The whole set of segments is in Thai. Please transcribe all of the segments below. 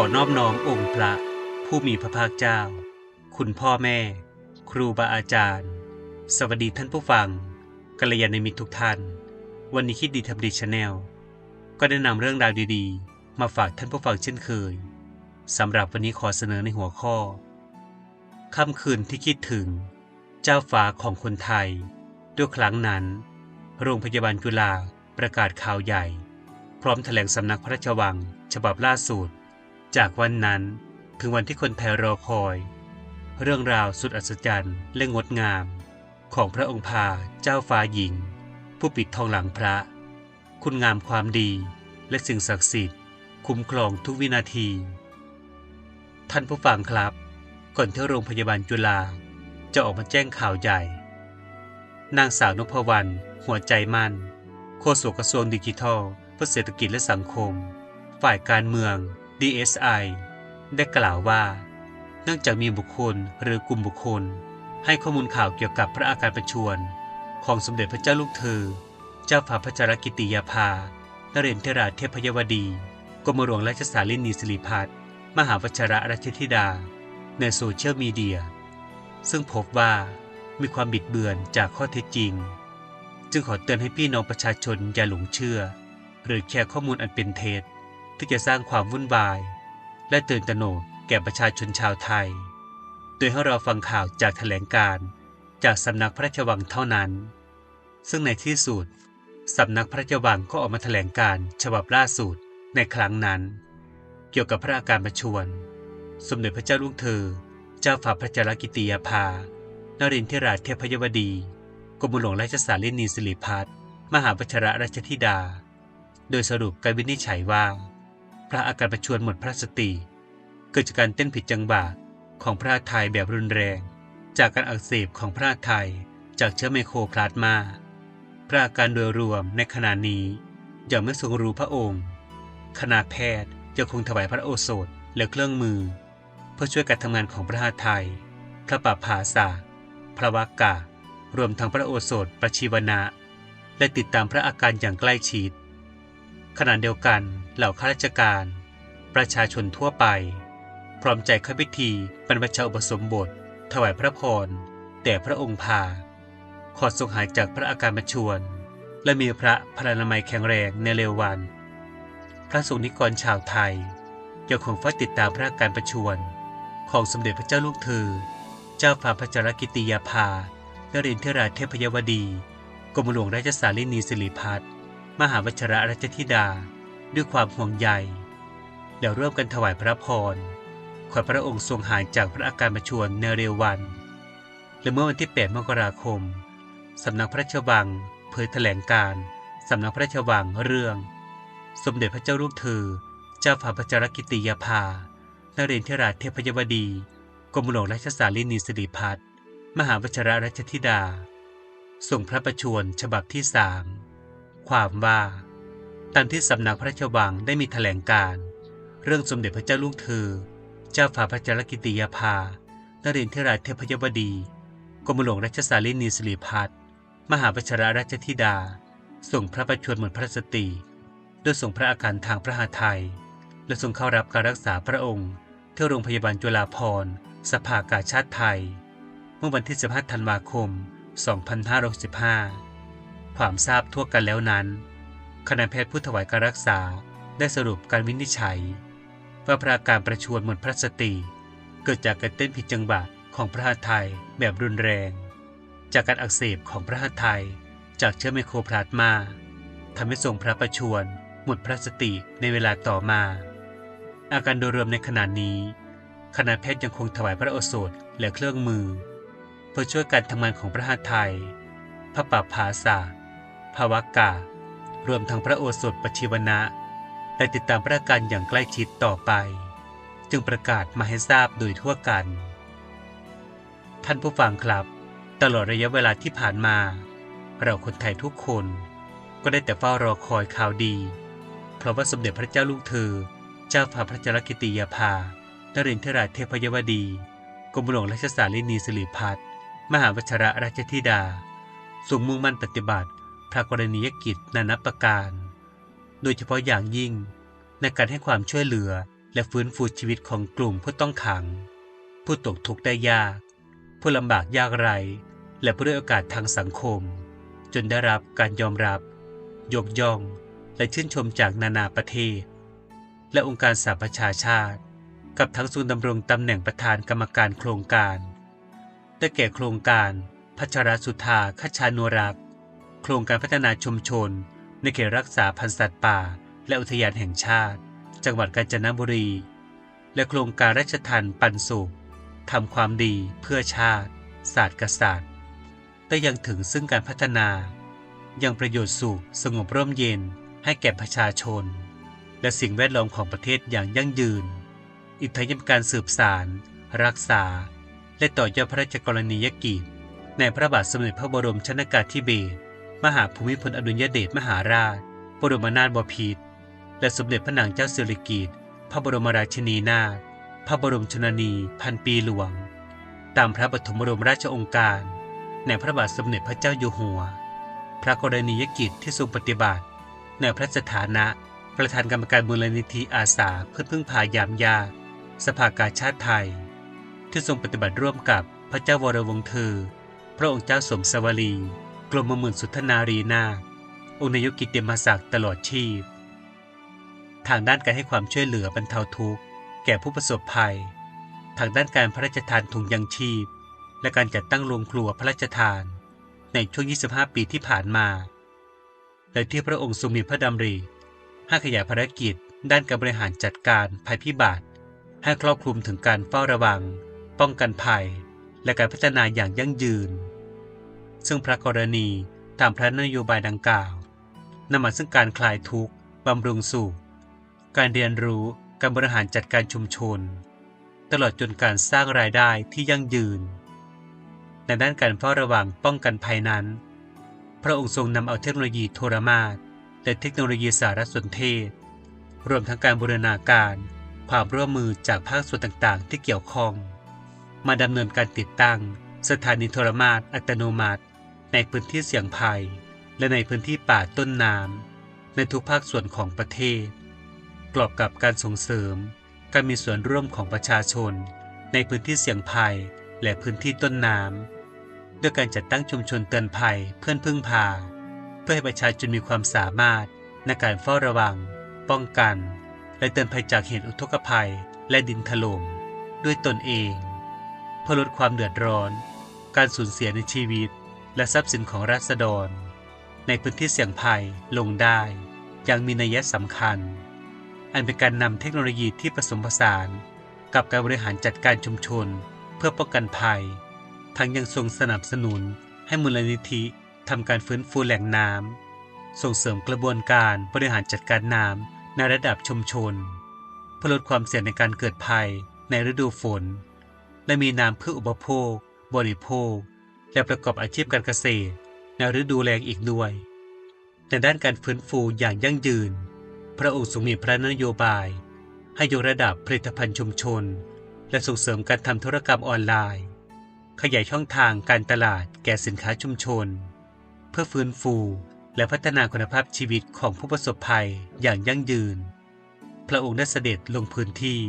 อนอบน้อมองค์พระ ผู้มีพระภาคเจ้า คุณพ่อแม่ ครูบาอาจารย์ สวัสดีท่านผู้ฟังกัลยาณมิตรทุกท่าน วันนี้คิดดีทำดีชาแนลก็ได้นำเรื่องราวดีๆ มาฝากท่านผู้ฟังเช่นเคยสำหรับวันนี้ขอเสนอในหัวข้อค่ำคืนที่คิดถึง เจ้าฟ้าของคนไทย ด้วยครั้งนั้น โรงพยาบาลจุฬาประกาศข่าวใหญ่ พร้อมแถลงสำนักพระราชวัง ฉบับล่าสุด จากวันนั้นถึงวันที่คนไทยรอคอย เรื่องราวสุดอัศจรรย์และงดงาม ของพระองค์พาเจ้าฟ้าหญิง ผู้ปิดทองหลังพระ คุณงามความดีและสิ่งศักดิ์สิทธิ์ คุ้มครองทุกวินาที ท่านผู้ฟังครับ ก่อนที่โรงพยาบาลจุฬาจะออกมาแจ้งข่าวใหญ่ นางสาวนพวรรณหัวใจมั่น โฆษกกระทรวงดิจิทัลเพื่อเศรษฐกิจและสังคม ฝ่ายการเมือง DSI ได้กล่าวว่า เนื่องจากมีบุคคลหรือกลุ่มบุคคล ให้ข้อมูลข่าวเกี่ยวกับพระอาการประชวร ของสมเด็จพระเจ้าลูกเธอ เจ้าฟ้าพระจารกิติยาภานเรนทราเทพยวดีกรมหลวงราชสารินีสิริพัฒน์มหาวชระราชธิดา ในโซเชียลมีเดีย ซึ่งพบว่ามีความบิดเบือนจากข้อเท็จจริง จึงขอเตือนให้พี่น้องประชาชนอย่าหลงเชื่อ หรือแชร์ข้อมูลอันเป็นเท็จ ที่จะสร้างความวุ่นวาย และตื่นตระหนกแก่ประชาชนชาวไทย โดยให้เราฟังข่าวจากแถลงการจากสำนักพระราชวังเท่านั้น ซึ่งในที่สุดสำนักพระราชวังก็ออกมาแถลงการฉบับล่าสุดในครั้งนั้น เกี่ยวกับพระอาการประชวรสมเด็จพระเจ้าลูกเธอ เจ้าฝ่าพระจรกิติยาภานรินทราเทพยวดีกรมหลวงราชสารินีสิริพัฒน์มหาวัชรราชธิดา โดยสรุปการวินิจฉัยว่า พระอาการประชวรหมดพระสติ เกิดจากการเต้นผิดจังหวะของพระไทยแบบรุนแรง จากการอักเสบของพระไทยจากเชื้อไมโครพลาสมา พระอาการโดยรวมในขณะนี้ยังไม่ทรงรู้พระองค์ คณะแพทย์จะคงถวายพระโอสถและเครื่องมือ เพื่อช่วยการทำงานของพระไทย พระปาภาสาพระวักกะ รวมทั้งพระโอสถประชีวนะ และติดตามพระอาการอย่างใกล้ชิด ขณะเดียวกันเหล่าข้าราชการ ประชาชนทั่วไป พร้อมใจเข้าพิธีบรรพชาอุปสมบท ถวายพระพรแต่พระองค์พาขอทรงหายจากพระอาการประชวรและมีพระพลานามัยแข็งแรงในเร็ววัน พระสงฆ์นิกรชาวไทยยังคงเฝ้าติดตามพระอาการประชวรของสมเด็จพระเจ้าลูกเธอ เจ้าฟ้าพระจารกิติยาภานรินทราเทพยวดี กรมหลวงราชสารินีสิริพัฒน์ มหาวชระราชธิดาด้วยความห่วงใยแล้วร่วมกันถวายพระพร ขอพระองค์ทรงหายจากพระอาการประชวรในเร็ววัน และเมื่อวันที่ 8 มกราคม สำนักพระราชวังเผยแถลงการ สำนักพระราชวังเรื่อง สมเด็จพระเจ้าลูกเธอ เจ้าฟ้าพระจรกิติยาภา นเรนทราชเทพยวดี กรมหลวงราชสารินีสิริพัฒน์มหาวชระราชธิดา ส่งพระประชวรฉบับที่สาม ความว่าตามที่สำนักพระราชวังได้มีแถลงการ เรื่องสมเด็จพระเจ้าลูกเธอ เจ้าฟ้าพระจรกิติยาภานเรนทราเทพยวดีกรมหลวงราชสารินีสิริพัฒน์มหาวชรราชธิดาส่งพระประชวรเหมดพระสติโดยส่งพระอาการทางพระหฤทัยและทรงเข้ารับการรักษาพระองค์ ที่โรงพยาบาลจุฬาภรณ์สภากาชาติไทย เมื่อวันที่ 15 ธันวาคม 2565 ความทราบทั่วกันแล้วนั้น คณะแพทย์ผู้ถวายการรักษาได้สรุปการวินิจฉัย ว่าพระอาการประชวรหมดพระสติ เกิดจากการเต้นผิดจังหวะของพระหัตถ์ไทยแบบรุนแรง จากการอักเสบของพระหัตถ์ไทยจากเชื้อไมโครพลาสมาทำให้ทรงพระประชวรหมดพระสติในเวลาต่อมา อาการโดยรวมในขณะนี้ คณะแพทย์ยังคงถวายพระโอสถและเครื่องมือ เพื่อช่วยการทำงานของพระหัตถ์ไทยพระปับภาษา ภาวกะรวมทั้งพระโอสถปชิวนะและติดตามพระการอย่างใกล้ชิดต่อไป จึงประกาศมาให้ทราบโดยทั่วกัน ท่านผู้ฟังครับ ตลอดระยะเวลาที่ผ่านมา เราคนไทยทุกคนก็ได้แต่เฝ้ารอคอยข่าวดี เพราะว่าสมเด็จพระเจ้าลูกเธอ เจ้าฟ้าพระจรกิติยาภานรินทราเทพยวดี กรมหลวงราชสารินีสิริพัฒน์มหาวชระราชธิดาทรงมุ่งมั่นปฏิบัติ พระกรณียกิจนานับประการ โดยเฉพาะอย่างยิ่งในการให้ความช่วยเหลือและฟื้นฟูชีวิตของกลุ่มผู้ต้องขัง ผู้ตกทุกข์ได้ยาก ผู้ลำบากยากไร และผู้ด้อยโอกาสทางสังคม จนได้รับการยอมรับ ยกย่อง และชื่นชมจากนานาประเทศ และองค์การสหประชาชาติ กับทั้งทรงดำรงตำแหน่งประธานกรรมการโครงการ ได้แก่โครงการพัชรสุธาคชานุรักษ์ โครงการพัฒนาชุมชน ในเขตรักษาพันธุ์สัตว์ป่า และอุทยานแห่งชาติ จังหวัดกาญจนบุรี และโครงการราชทันปันสุขทำความดีเพื่อชาติ ศาสตร์กษัตริย์ได้ยังถึงซึ่งการพัฒนา ยังประโยชน์สุขสงบร่มเย็นให้แก่ประชาชน และสิ่งแวดล้อมของประเทศอย่างยั่งยืน อีกทั้งยังการสืบสาร รักษา และต่อยอดพระราชกรณียกิจ ในพระบาทสมเด็จพระบรมชนากาธิเบศร มหาภูมิพลอดุลยเดชมหาราช บรมนาถบพิตรและสมเด็จพระนางเจ้าสิริกิติ์พระบรมราชินีนาถพระบรมชนนีพันปีหลวง ตามพระปฐมบรมราชองค์การ ในพระบาทสมเด็จพระเจ้าอยู่หัว พระกรณียกิจที่ทรงปฏิบัติ ในพระสถานะ ประธานกรรมการมูลนิธิอาสาเพื่อพึ่งพายามยากสภากาชาติไทย ที่ทรงปฏิบัติร่วมกับพระเจ้าวรวงศ์เธอ พระองค์เจ้าสมสวรี กรมหมื่นสุทนารีนาองค์นายกกิตติมศักดิ์ตลอดชีพ ทางด้านการให้ความช่วยเหลือบรรเทาทุกข์ แก่ผู้ประสบภัย ทางด้านการพระราชทานถุงยังชีพ และการจัดตั้งโรงครัวพระราชทาน ในช่วง 25 ปีที่ผ่านมาและที่พระองค์ทรงมีพระดำริให้ขยายภารกิจ ด้านการบริหารจัดการภัยพิบัติ ให้ครอบคลุมถึงการเฝ้าระวัง ป้องกันภัย และการพัฒนาอย่างยั่งยืน ซึ่งพระกรณีตามพระนโยบายดังกล่าวนำมาซึ่งการคลายทุกข์บำรุงสุข การเรียนรู้การบริหารจัดการชุมชน ตลอดจนการสร้างรายได้ที่ยั่งยืน ในด้านการเฝ้าระวังป้องกันภัยนั้น พระองค์ทรงนำเอาเทคโนโลยีโทรมาตและเทคโนโลยีสารสนเทศ รวมทั้งการบูรณาการความร่วมมือจากภาคส่วนต่างๆ ที่เกี่ยวข้อง มาดำเนินการติดตั้ง สถานีโทรมาตอัตโนมัติ ในพื้นที่เสี่ยงภัย และในพื้นที่ป่าต้นน้ำในทุกภาคส่วนของประเทศ กรอบกับการส่งเสริมการมีส่วนร่วมของประชาชน ในพื้นที่เสี่ยงภัยและพื้นที่ต้นน้ำด้วยการจัดตั้งชุมชนเตือนภัยเพื่อนพึ่งพา เพื่อให้ประชาชนมีความสามารถในการเฝ้าระวัง ป้องกัน และเตือนภัยจากเหตุอุทกภัยและดินถล่มด้วยตนเอง เพื่อลดความเดือดร้อน การสูญเสียในชีวิต และทรัพย์สินของราษฎร ในพื้นที่เสี่ยงภัยลงได้อย่างมีนัยสำคัญ อันเป็นการนำเทคโนโลยีที่ผสมผสาน กับการบริหารจัดการชุมชน เพื่อป้องกันภัย ทั้งยังทรงสนับสนุนให้มูลนิธิทำการฟื้นฟูแหล่งน้ำส่งเสริมกระบวนการบริหารจัดการน้ำในระดับชุมชนเพื่อลดความเสี่ยงในการเกิดภัยในฤดูฝน และมีน้ำเพื่ออุปโภค บริโภค และประกอบอาชีพการเกษตรในฤดูแล้งอีกด้วยในด้านการฟื้นฟูอย่างยั่งยืน พระองค์ทรงมีพระนโยบาย ให้ยกระดับผลิตภัณฑ์ชุมชน และส่งเสริมการทำธุรกรรมออนไลน์ ขยายช่องทางการตลาดแก่สินค้าชุมชน เพื่อฟื้นฟูและพัฒนาคุณภาพชีวิตของผู้ประสบภัยอย่างยั่งยืน พระองค์ได้เสด็จลงพื้นที่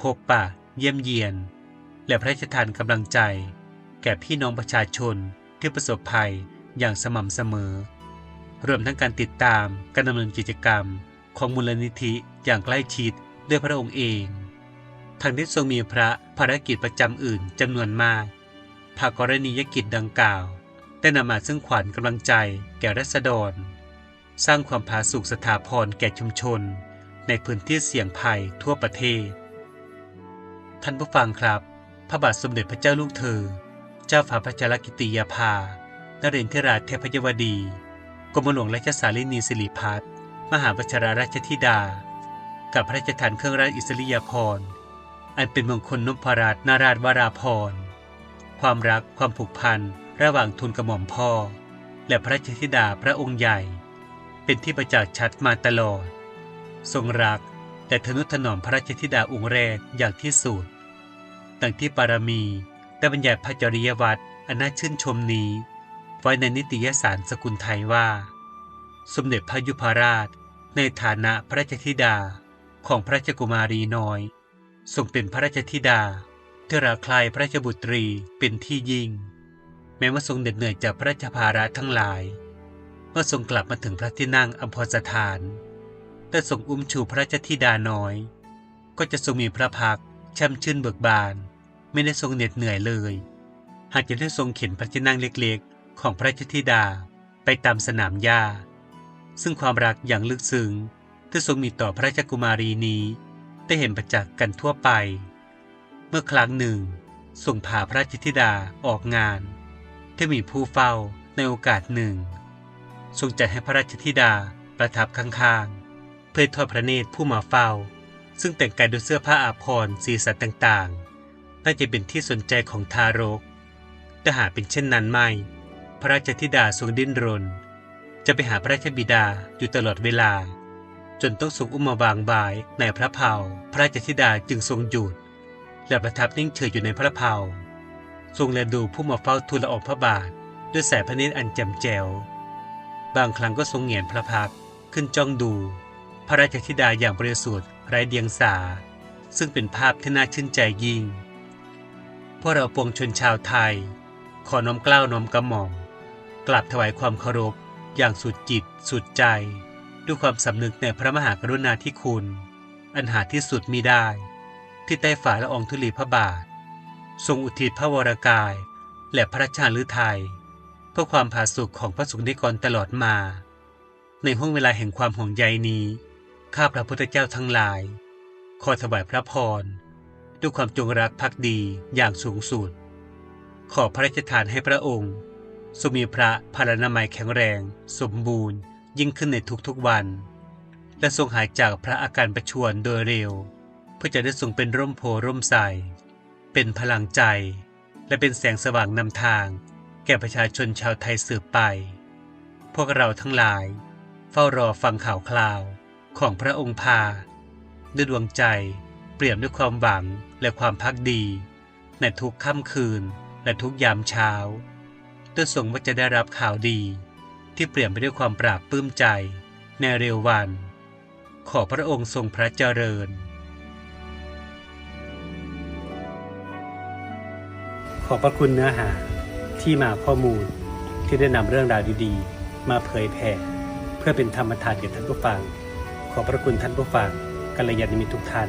พบปะ เยี่ยมเยียน และพระราชทานกำลังใจ แก่พี่น้องประชาชนที่ประสบภัยอย่างสม่ำเสมอ รวมทั้งการติดตามการดำเนินกิจกรรมของมูลนิธิอย่างใกล้ชิดด้วยพระองค์เอง ทั้งที่ทรงมีพระภารกิจประจำอื่นจำนวนมากภากรณียกิจดังกล่าว ได้นำมาซึ่งขวัญกำลังใจแก่รัษฎร สร้างความผาสุกสถาพรแก่ชุมชน ในพื้นที่เสี่ยงภัยทั่วประเทศ ท่านผู้ฟังครับ พระบาทสมเด็จพระเจ้าลูกเธอ เจ้าฟ้าพระชรกิติยาภานเรนทราชเทพยวดี กรมหลวงราชสารินีสิริพัฒน์มหาวชราราชธิดา กับพระราชทานเครื่องราชอิสริยาภรณ์ อันเป็นมงคลนพราชนาราชวราภรณ์ ความรักความผูกพันระหว่างทุนกระหม่อมพ่อ และพระราชธิดาพระองค์ใหญ่ เป็นที่ประจักษ์ชัดมาตลอด ทรงรักแต่ทนุถนอมพระราชธิดาองค์แรกอย่างที่สุดดังที่ปารมี ได้บรรยายพระจริยวัตรอันน่าชื่นชมนี้ ไว้ในนิตยสารสกุลไทยว่า สมเด็จพระยุพราช ในฐานะพระราชธิดาของพระราชกุมารีน้อยทรงเป็นพระราชธิดาที่ราคลายพระราชบุตรีเป็นที่ยิ่ง แม้ว่าทรงเหน็ดเหนื่อยจากพระราชภาระทั้งหลาย เมื่อทรงกลับมาถึงพระที่นั่งอัมพรสถานแต่ทรงอุ้มชูพระราชธิดาน้อย ก็จะทรงมีพระพักช่ำชื่นเบิกบาน ไม่ได้ทรงเหน็ดเหนื่อยเลย หากจะได้ทรงเข็นพระที่นั่งเล็กๆ ของพระชธิดาไปตามสนามหญ้า ซึ่งความรักอย่างลึกซึ้งที่ทรงมีต่อพระราชกุมารีนี้ ได้เห็นประจักษ์กันทั่วไป เมื่อครั้งหนึ่งทรงพาพระราชธิดาออกงาน ที่มีผู้เฝ้าในโอกาสหนึ่ง ทรงจัดให้พระราชธิดาประทับข้างๆ เพื่อทอดพระเนตรผู้มาเฝ้า ซึ่งแต่งกายด้วยเสื้อผ้าอาภรณ์สีสันต่างๆ น่าจะเป็นที่สนใจของทารก แต่หากเป็นเช่นนั้นไม่ พระราชธิดาทรงดิ้นรน จะไปหาพระราชบิดาอยู่ตลอดเวลา จนต้องทรงอุ้มมาบางบายในพระเพาพระราชธิดาจึงทรงหยุดและประทับนิ่งเฉยอยู่ในพระเพาทรงแลดูผู้มาเฝ้าทูลละอองพระบาท ด้วยสายพระเนตรอันแจ่มแจ๋วบางครั้งก็ทรงเหงียนพระพักขึ้นจ้องดู พระราชธิดาอย่างบริสุทธิ์ไร้เดียงสา ซึ่งเป็นภาพที่น่าชื่นใจยิ่ง พวกเราปวงชนชาวไทย ขอน้อมเกล้าวน้อมกระหม่อมกราบถวายความเคารพ อย่างสุดจิต สุดใจ ด้วยความสำนึกในพระมหากรุณาธิคุณ อันหาที่สุดมิได้ ที่ใต้ฝ่าละองธุลีพระบาท ทรงอุทิศพระวรากาย และพระราชาฤทัยเพื่อความผาสุกของพระสงฆ์นิกรตลอดมา ในห้วงเวลาแห่งความห่วงใยนี้ ข้าพระพุทธเจ้าทั้งหลาย ขอถวายพระพร ด้วยความจงรักภักดีอย่างสูงสุด ขอพระราชทานให้พระองค์ทรงมีพระพลานามัยแข็งแรง สมบูรณ์ ยิ่งขึ้นในทุกๆวัน และทรงหายจากพระอาการประชวรโดยเร็ว เพื่อจะได้ทรงเป็นร่มโพร่มใสเป็นพลังใจ และเป็นแสงสว่างนำทาง แก่ประชาชนชาวไทยสืบไป พวกเราทั้งหลาย เฝ้ารอฟังข่าวคราวของพระองค์พาด้วยดวงใจเปลี่ยมด้วยความหวัง และความพักดี ในทุกค่ำคืนและทุกยามเช้าด้วยทรงว่าจะได้รับข่าวดี ที่เปลี่ยนไปด้วยความปราบปลื้มใจ ในเร็ววัน ขอพระองค์ทรงพระเจริญ ขอบพระคุณเนื้อหาที่มาข้อมูลที่ได้นำเรื่องราวดีๆ มาเผยแผ่เพื่อเป็นธรรมทานแก่ท่านผู้ฟัง ขอพระคุณท่านผู้ฟังกัลยาณมิตรทุกท่าน